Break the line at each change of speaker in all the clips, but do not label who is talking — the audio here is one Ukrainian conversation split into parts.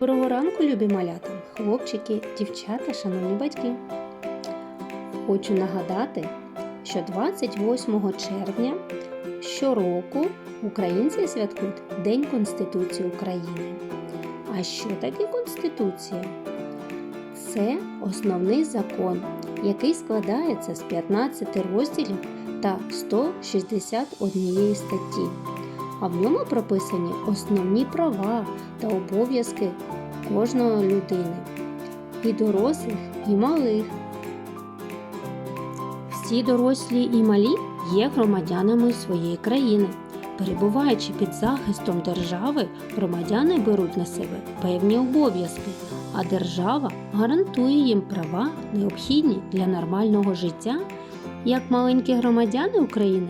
Доброго ранку, любі малята, хлопчики, дівчата, шановні батьки. Хочу нагадати, що 28 червня щороку українці святкують День Конституції України. А що таке Конституція? Це основний закон, який складається з 15 розділів та 161 статті. А в ньому прописані основні права та обов'язки кожної людини, і дорослих, і малих. Всі дорослі і малі є громадянами своєї країни. Перебуваючи під захистом держави, громадяни беруть на себе певні обов'язки, а держава гарантує їм права, необхідні для нормального життя. Як маленькі громадяни України,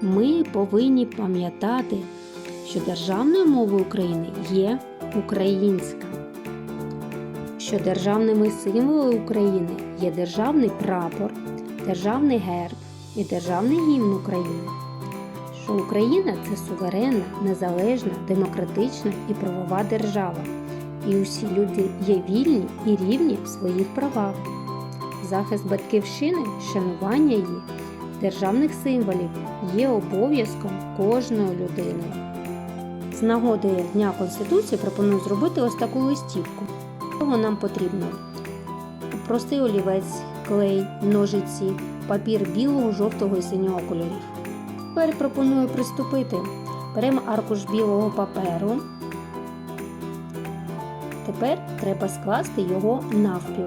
ми повинні пам'ятати, що державною мовою України є українська, що державними символами України є державний прапор, державний герб і державний гімн України, що Україна це суверенна, незалежна, демократична і правова держава, і усі люди є вільні і рівні в своїх правах. Захист батьківщини, шанування її, державних символів є обов'язком кожної людини. З нагоди Дня Конституції пропоную зробити ось таку листівку. Того нам потрібно простий олівець, клей, ножиці, папір білого, жовтого і синього кольорів. Тепер пропоную приступити. Беремо аркуш білого паперу. Тепер треба скласти його навпіл.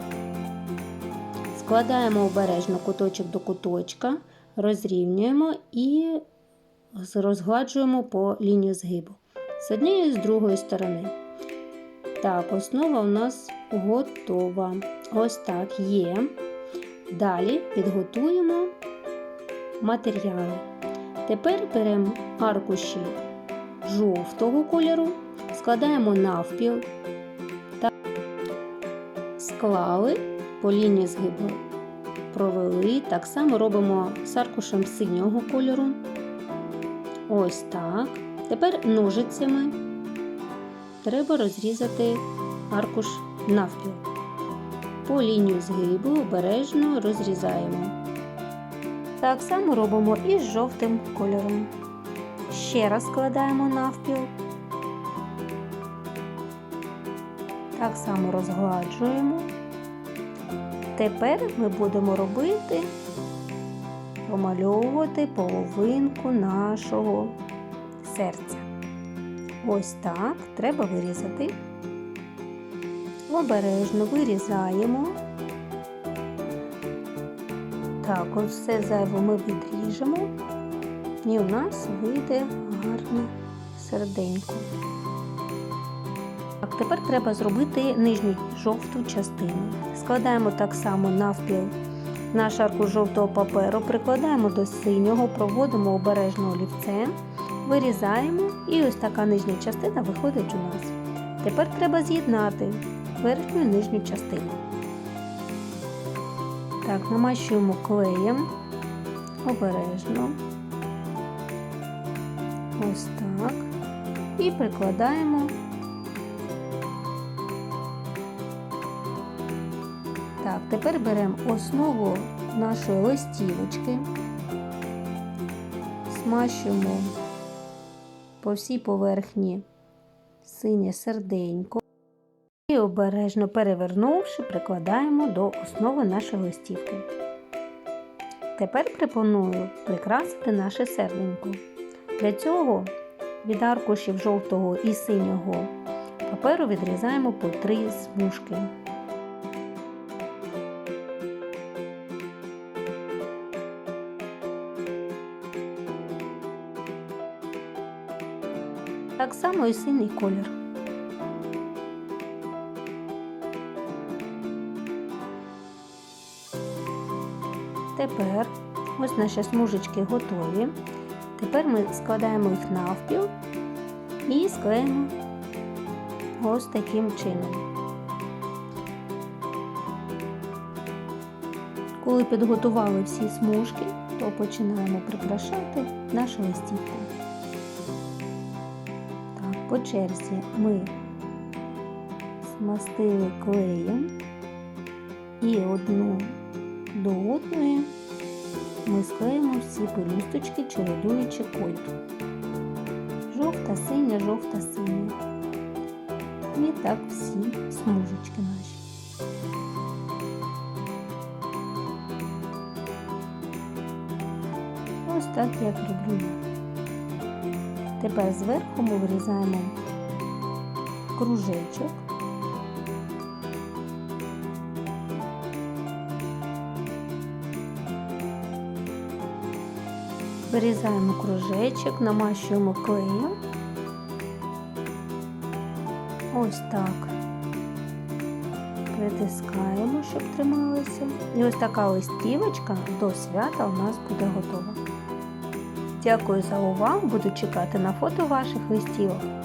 Складаємо обережно куточок до куточка, розрівнюємо і розгладжуємо по лінії згибу з однієї і з другої сторони. Так, основа у нас готова. Ось так є. Далі підготуємо матеріали. Тепер беремо аркуші жовтого кольору, складаємо навпіл та склали по лінії згибу провели. Так само робимо з аркушем синього кольору. Ось так. Тепер ножицями треба розрізати аркуш навпіл. По лінію згибу обережно розрізаємо. Так само робимо і з жовтим кольором. Ще раз складаємо навпіл. Так само розгладжуємо. Тепер ми будемо робити, промальовувати половинку нашого серця. Ось так треба вирізати. Обережно вирізаємо. Так, ось все зайве ми відріжемо, і у нас вийде гарне серденько. Так, тепер треба зробити нижню жовту частину. Складаємо так само навпіл наш арку жовтого паперу, прикладаємо до синього, проводимо обережно олівцем, вирізаємо і ось така нижня частина виходить у нас. Тепер треба з'єднати верхню і нижню частину. Так, намащуємо клеєм обережно. Ось так. І прикладаємо Так, тепер беремо основу нашої листівочки, смащуємо по всій поверхні синє серденько і обережно перевернувши, прикладаємо до основи нашої листівки. Тепер пропоную прикрасити наше серденько. Для цього від аркушів жовтого і синього паперу відрізаємо по три смужки. Так само і синій колір. Тепер ось наші смужечки готові. Тепер ми складаємо їх навпіл і склеїмо ось таким чином. Коли підготували всі смужки, то починаємо прикрашати нашу листівку. По черзі ми змастили клеєм і одну до одної ми склеїмо всі пелюсточки, чередуючи кольт. Жовта, синя, жовта, синя. І так всі смужечки наші. Ось так я. Тепер зверху ми вирізаємо кружечок. Вирізаємо кружечок, намащуємо клеєм. Ось так. Притискаємо, щоб трималося. І ось така листівочка до свята у нас буде готова. Дякую за увагу. Буду чекати на фото ваших листівок.